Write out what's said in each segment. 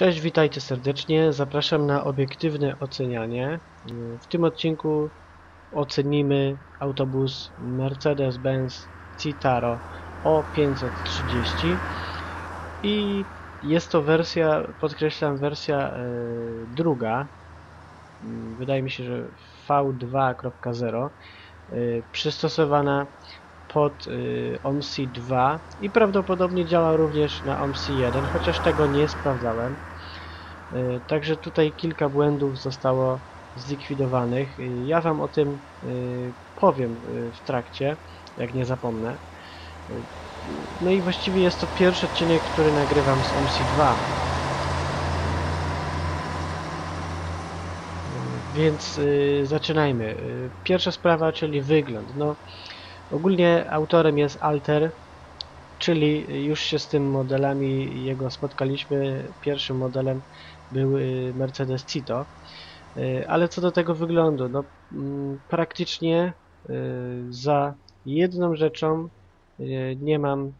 Cześć, witajcie serdecznie. Zapraszam na obiektywne ocenianie. W tym odcinku ocenimy autobus Mercedes-Benz Citaro O530 i jest to wersja, podkreślam, wersja e, druga. Mm, Wydaje mi się, że V2.0 e, przystosowana pod y, OMSI 2 i prawdopodobnie działa również na OMSI 1, chociaż tego nie sprawdzałem. Y, Także tutaj kilka błędów zostało zlikwidowanych. Y, Ja Wam o tym y, powiem y, w trakcie, jak nie zapomnę. Y, No i właściwie jest to pierwszy odcinek, który nagrywam z OMSI 2. Y, Więc zaczynajmy. Pierwsza sprawa, czyli wygląd. No, Ogólnie autorem jest Alter, czyli już się z tym modelami jego spotkaliśmy. Pierwszym modelem był y, Mercedes Cito. Y, Ale co do tego wyglądu, no mm, praktycznie y, za jedną rzeczą nie mam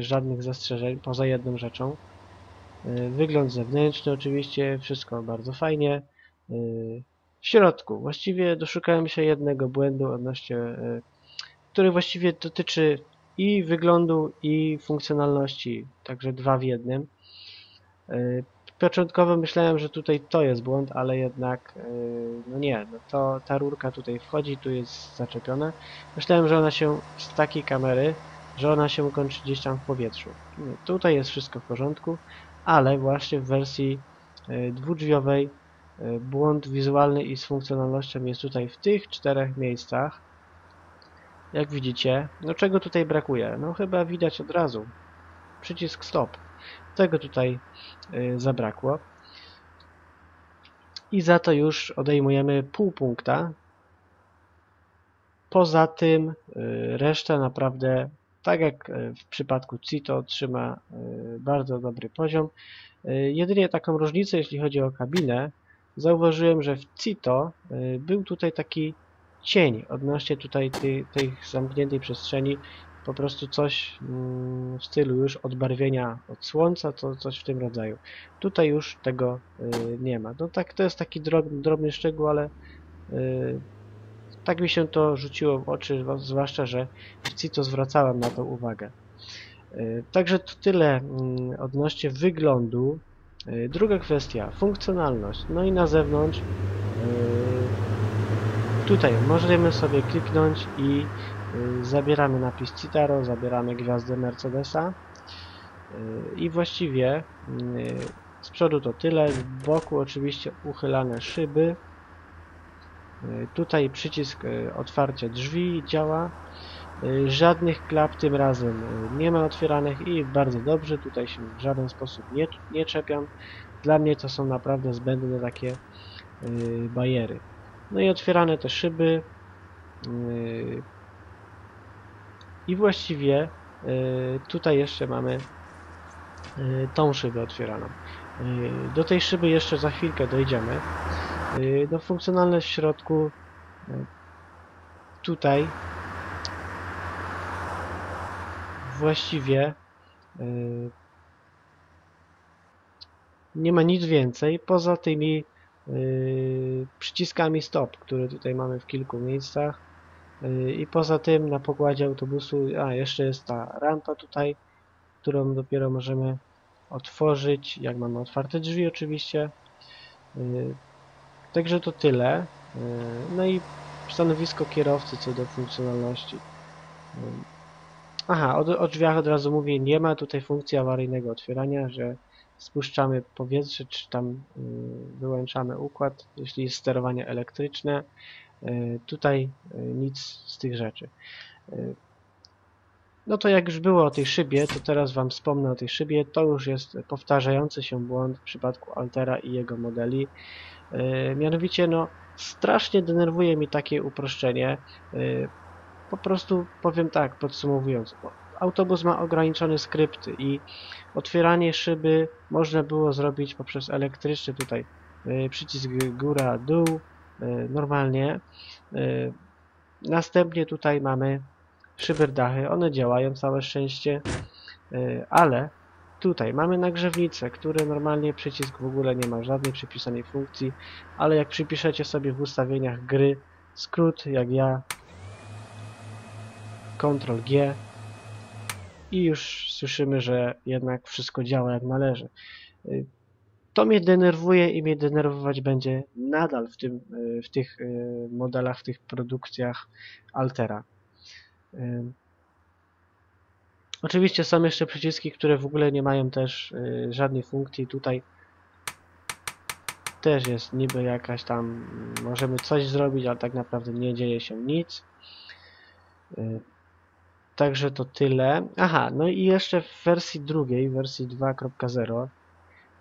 żadnych zastrzeżeń, poza jedną rzeczą. Wygląd zewnętrzny oczywiście, wszystko bardzo fajnie. W środku właściwie doszukałem się jednego błędu odnośnie który właściwie dotyczy i wyglądu, i funkcjonalności, także dwa w jednym. Yy, Początkowo myślałem, że tutaj to jest błąd, ale jednak yy, no nie, no to ta rurka tutaj wchodzi, tu jest zaczepiona. Myślałem, że ona się z takiej kamery, że ona się kończy gdzieś tam w powietrzu. Tutaj jest wszystko w porządku, ale właśnie w wersji yy, dwudrzwiowej błąd wizualny i z funkcjonalnością jest tutaj w tych czterech miejscach. Jak widzicie, no czego tutaj brakuje? No chyba widać od razu. Przycisk stop. Tego tutaj y, zabrakło. I za to już odejmujemy pół punkta. Poza tym y, reszta naprawdę, tak jak y, w przypadku Cito, trzyma bardzo dobry poziom. Jedynie taką różnicę, jeśli chodzi o kabinę, zauważyłem, że w Cito był tutaj taki cień odnośnie tutaj tej, tej zamkniętej przestrzeni po prostu coś mm, w stylu już odbarwienia od słońca, to coś w tym rodzaju. Tutaj już tego y, nie ma. No tak, to jest taki drobny, drobny szczegół, ale y, tak mi się to rzuciło w oczy, zwłaszcza, że w CITO zwracałem na to uwagę. Y, także to tyle mm, odnośnie wyglądu. Druga kwestia, funkcjonalność. No i na zewnątrz Tutaj możemy sobie kliknąć i y, zabieramy napis Citaro, zabieramy gwiazdę Mercedesa. Y, i właściwie y, z przodu to tyle, z boku oczywiście uchylane szyby. Tutaj przycisk otwarcia drzwi działa. Żadnych klap tym razem nie ma otwieranych i bardzo dobrze, tutaj się w żaden sposób nie, nie czepiam. Dla mnie to są naprawdę zbędne takie y, bariery no i otwierane te szyby. Yy, I właściwie yy, tutaj jeszcze mamy yy, tą szybę otwieraną. Do tej szyby jeszcze za chwilkę dojdziemy. No funkcjonalność w środku tutaj właściwie nie ma nic więcej poza tymi przyciskami stop, które tutaj mamy w kilku miejscach yy, i poza tym na pokładzie autobusu, a jeszcze jest ta rampa tutaj, którą dopiero możemy otworzyć, jak mamy otwarte drzwi oczywiście. Yy, także to tyle. Yy, no i stanowisko kierowcy co do funkcjonalności. Yy, Aha, o, o drzwiach od razu mówię, nie ma tutaj funkcji awaryjnego otwierania, że spuszczamy powietrze, czy tam y, wyłączamy układ, jeśli jest sterowanie elektryczne. Y, Tutaj y, nic z tych rzeczy. No to jak już było o tej szybie, to teraz Wam wspomnę o tej szybie. To już jest powtarzający się błąd w przypadku Altera i jego modeli. Mianowicie, no, strasznie denerwuje mi takie uproszczenie. Po prostu powiem tak, podsumowując. Autobus ma ograniczone skrypty i otwieranie szyby można było zrobić poprzez elektryczny tutaj y, przycisk góra, dół, y, normalnie. Y, Następnie tutaj mamy szyberdachy, one działają całe szczęście, ale Tutaj mamy nagrzewnicę, który normalnie przycisk w ogóle nie ma żadnej przypisanej funkcji, ale jak przypiszecie sobie w ustawieniach gry skrót, jak ja, Ctrl G i już słyszymy, że jednak wszystko działa jak należy. Y, To mnie denerwuje i mnie denerwować będzie nadal w, tym, y, w tych y, modelach, w tych produkcjach Altera. Oczywiście są jeszcze przyciski, które w ogóle nie mają też żadnej funkcji. Tutaj też jest niby jakaś tam, możemy coś zrobić, ale tak naprawdę nie dzieje się nic. Także to tyle. Aha, no i jeszcze w wersji drugiej, wersji 2.0,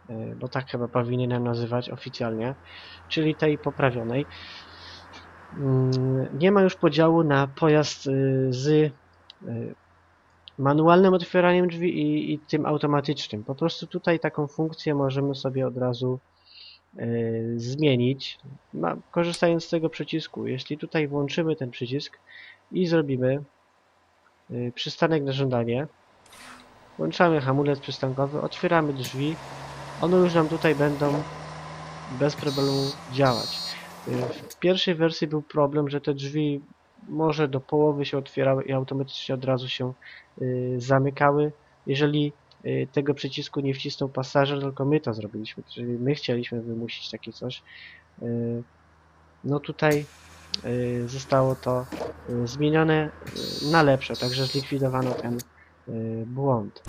y, bo tak chyba powinienem nazywać oficjalnie, czyli tej poprawionej, mm, nie ma już podziału na pojazd y, z y, manualnym otwieraniem drzwi i, i tym automatycznym. Po prostu tutaj taką funkcję możemy sobie od razu y, zmienić, korzystając z tego przycisku. Jeśli tutaj włączymy ten przycisk i zrobimy przystanek na żądanie, włączamy hamulec przystankowy, otwieramy drzwi, one już nam tutaj będą bez problemu działać. Y, W pierwszej wersji był problem, że te drzwi może do połowy się otwierały i automatycznie od razu się y, zamykały. Jeżeli y, tego przycisku nie wcisnął pasażer, tylko my to zrobiliśmy, czyli my chcieliśmy wymusić takie coś. Y, no tutaj y, zostało to y, zmienione y, na lepsze, także zlikwidowano ten y, błąd.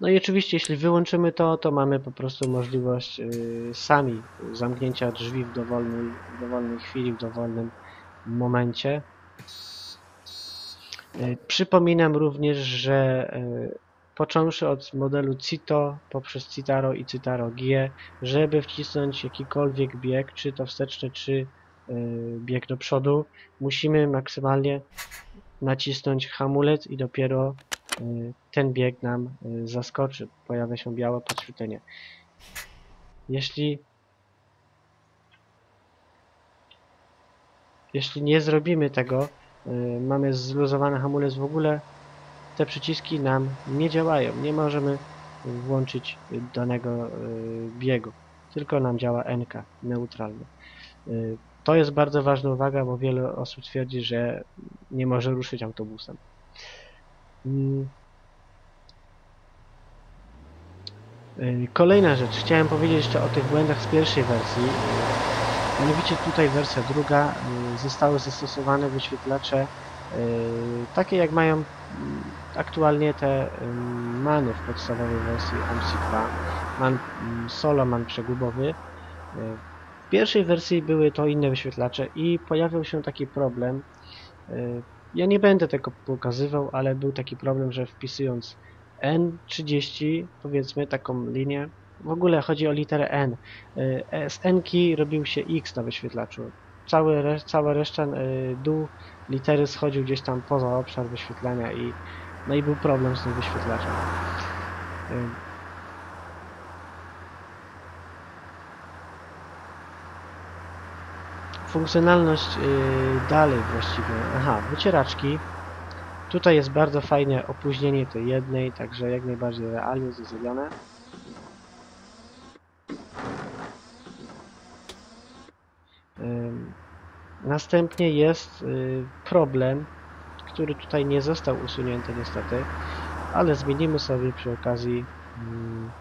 No i oczywiście, jeśli wyłączymy to, to mamy po prostu możliwość y, sami zamknięcia drzwi w dowolnej, w dowolnej chwili, w dowolnym momencie. Y, Przypominam również, że y, począwszy od modelu Cito poprzez Citaro i Citaro G, żeby wcisnąć jakikolwiek bieg, czy to wsteczny, czy y, bieg do przodu, musimy maksymalnie nacisnąć hamulec i dopiero y, ten bieg nam y, zaskoczy. Pojawia się białe podświetlenie. Jeśli jeśli nie zrobimy tego, y, mamy zluzowany hamulec w ogóle, te przyciski nam nie działają. Nie możemy włączyć y, danego y, biegu. Tylko nam działa NK, neutralny. To jest bardzo ważna uwaga, bo wiele osób twierdzi, że nie może ruszyć autobusem. Mm. Y, Kolejna rzecz. Chciałem powiedzieć jeszcze o tych błędach z pierwszej wersji. Y, Mianowicie tutaj wersja druga y, zostały zastosowane wyświetlacze takie jak mają mm, aktualnie te ym, many w podstawowej wersji MC2. Man mm, solo, man przegubowy. W pierwszej wersji były to inne wyświetlacze i pojawił się taki problem. y, Ja nie będę tego pokazywał, ale był taki problem, że wpisując N30, powiedzmy taką linię, w ogóle chodzi o literę N. Y, e, Z N-ki robił się X na wyświetlaczu. Cały reszta y, dół litery schodził gdzieś tam poza obszar wyświetlania i no i był problem z tym wyświetlaczem. Funkcjonalność y, dalej właściwie. Aha, wycieraczki. Tutaj jest bardzo fajne opóźnienie tej jednej, także jak najbardziej realnie. Ym, Następnie jest y, problem, który tutaj nie został usunięty niestety, ale zmienimy sobie przy okazji mm,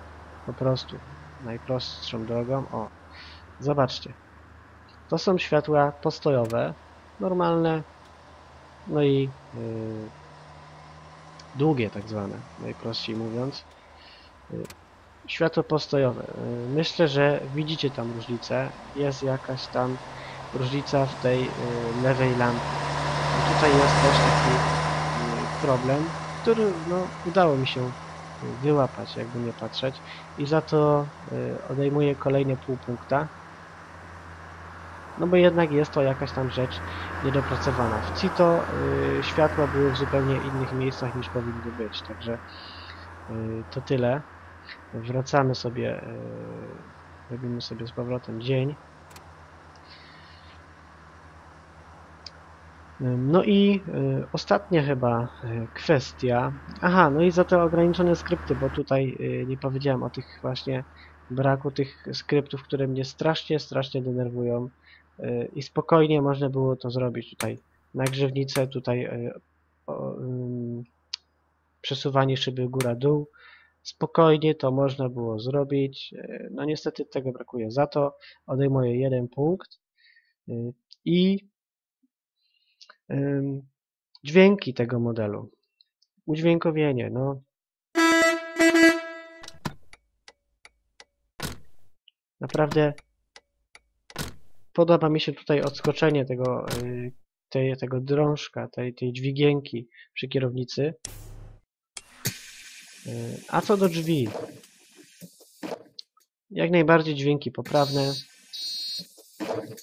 po prostu najprostszą drogą. O, zobaczcie. To są światła postojowe, normalne, no i y, długie tak zwane, najprościej mówiąc. Y, światło postojowe. Y, myślę, że widzicie tam różnicę. Jest jakaś tam różnica w tej y, lewej lampie. Tutaj jest też taki y, problem, który no, udało mi się y, wyłapać, jakby nie patrzeć. I za to odejmuję kolejne pół punkta. No bo jednak jest to jakaś tam rzecz niedopracowana. W CITO y, światła były w zupełnie innych miejscach niż powinny być, także y, to tyle. Wracamy sobie, y, robimy sobie z powrotem dzień. No i y, ostatnia chyba y, kwestia. Aha, no i za te ograniczone skrypty, bo tutaj y, nie powiedziałem o tych właśnie braku tych skryptów, które mnie strasznie, strasznie denerwują. Y, I spokojnie można było to zrobić tutaj. Nagrzewnicę, tutaj y, o, ym, przesuwanie szyby góra-dół. Spokojnie to można było zrobić. Y, No niestety tego brakuje. Za to odejmuję jeden punkt. I dźwięki tego modelu. Udźwiękowienie, no. Naprawdę podoba mi się tutaj odskoczenie tego, y, tej, tego drążka, tej, tej dźwigienki przy kierownicy. Y, A co do drzwi, jak najbardziej dźwięki poprawne,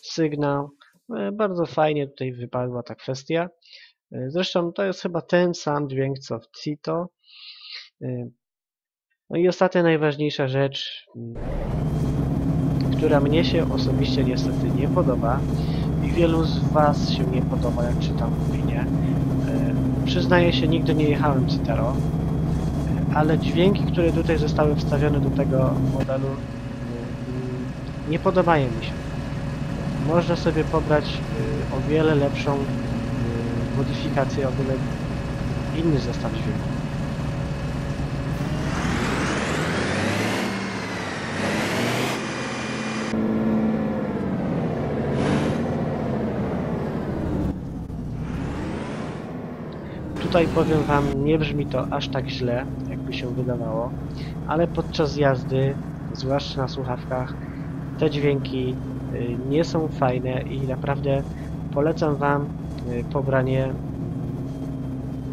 sygnał, y, bardzo fajnie tutaj wypadła ta kwestia. Zresztą to jest chyba ten sam dźwięk co w Cito. No i ostatnia najważniejsza rzecz, która mnie się osobiście niestety nie podoba i wielu z Was się nie podoba, jak czytam opinie. Y, Przyznaję się, nigdy nie jechałem Citaro, y, ale dźwięki, które tutaj zostały wstawione do tego modelu y, nie podobają mi się. Można sobie pobrać o wiele lepszą modyfikację, o wiele inny zestaw dźwięków. Tutaj powiem Wam, nie brzmi to aż tak źle, jakby się wydawało, ale podczas jazdy, zwłaszcza na słuchawkach, te dźwięki y, nie są fajne i naprawdę polecam Wam y, pobranie mm,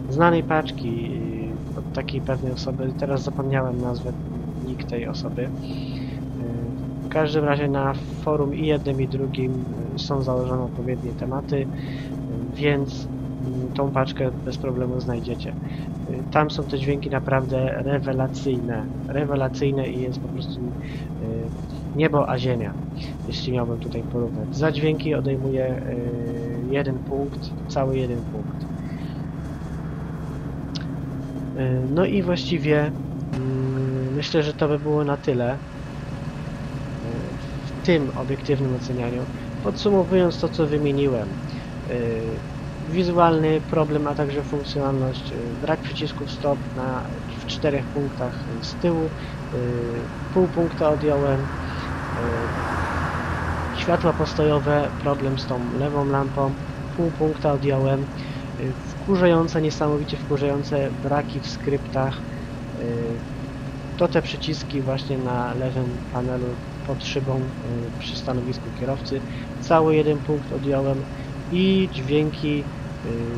znanej paczki y, od takiej pewnej osoby. Teraz zapomniałem nazwę, nick tej osoby. W każdym razie na forum i jednym i drugim są założone odpowiednie tematy, więc tą paczkę bez problemu znajdziecie. Y, Tam są te dźwięki naprawdę rewelacyjne. Rewelacyjne i jest po prostu y, niebo a ziemia, jeśli miałbym tutaj porównać. Za dźwięki odejmuję y, jeden punkt, cały jeden punkt. No i właściwie myślę, że to by było na tyle w tym obiektywnym ocenianiu. Podsumowując to, co wymieniłem, wizualny problem, a także funkcjonalność, brak przycisków stop na, w czterech punktach z tyłu, y, pół punkta odjąłem, y, światła postojowe, problem z tą lewą lampą, pół punkta odjąłem, y, wkurzające, niesamowicie wkurzające braki w skryptach, to te przyciski właśnie na lewym panelu pod szybą przy stanowisku kierowcy, cały jeden punkt odjąłem i dźwięki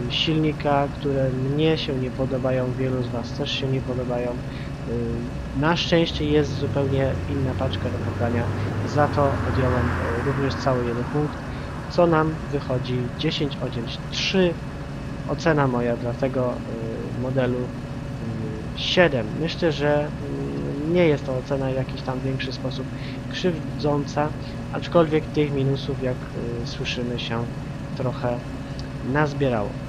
silnika, które mnie się nie podobają, wielu z Was też się nie podobają. Y, Na szczęście jest zupełnie inna paczka do pobrania, za to odjąłem y, również cały jeden punkt, co nam wychodzi 10 odjąć 3. Ocena moja dla tego y, modelu y, 7. Myślę, że y, nie jest to ocena w jakiś tam większy sposób krzywdząca, aczkolwiek tych minusów, jak y, słyszymy, się trochę nazbierało.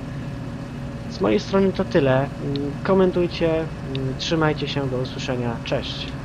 Z mojej strony to tyle. Mm, Komentujcie, mm, trzymajcie się, do usłyszenia. Cześć!